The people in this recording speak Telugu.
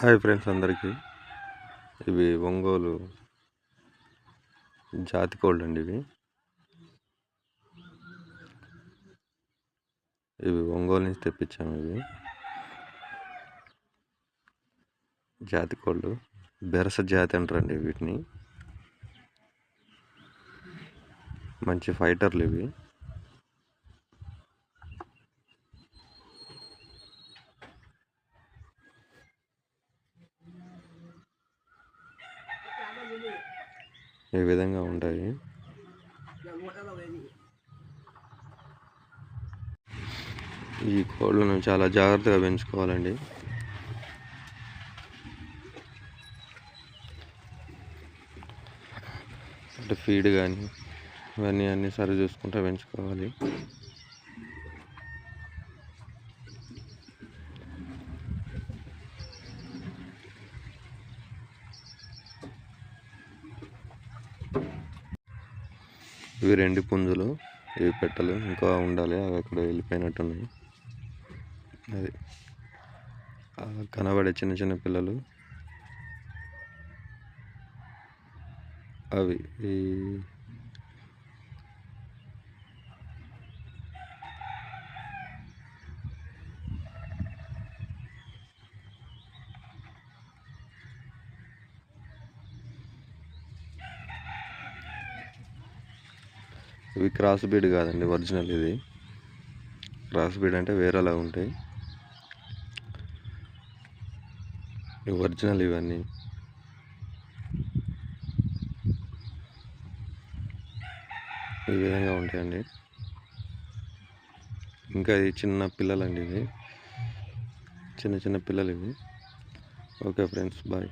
హాయ్ ఫ్రెండ్స్ అందరికీ. ఇవి ఒంగోలు జాతి కోళ్ళు అండి ఇవి. ఇవి ఒంగోలు నుంచి తెప్పించాము ఇవి. జాతి కోళ్ళు బెరస జాతి అంటారండి వీటిని. మంచి ఫైటర్లు ఇవి. ఈ విధంగా ఉంటాయి. ఈ కోళ్ళను చాలా జాగ్రత్తగా పెంచుకోవాలండి. అంటే ఫీడ్ కానీ ఇవన్నీ అన్నీ సరి చూసుకుంటూ పెంచుకోవాలి. ఇవి రెండు పుంజులు ఇవి పెట్టలు ఇంకా ఉండాలి అవి అక్కడ వెళ్ళిపోయినట్టున్నాయి. అది. కనబడే చిన్న చిన్న పిల్లలు. అవి ఈ ఇవి క్రాస్ బీడ్ కాదండి ఒరిజినల్ ఇది. క్రాస్ బీడ్ అంటే వేరేలా ఉంటాయి. ఇవి ఒరిజినల్ ఇవన్నీ. ఈ విధంగా ఉంటాయండి. ఇంకా ఇది చిన్న పిల్లలండి ఇది చిన్న చిన్న పిల్లలు ఇవి. Okay friends bye.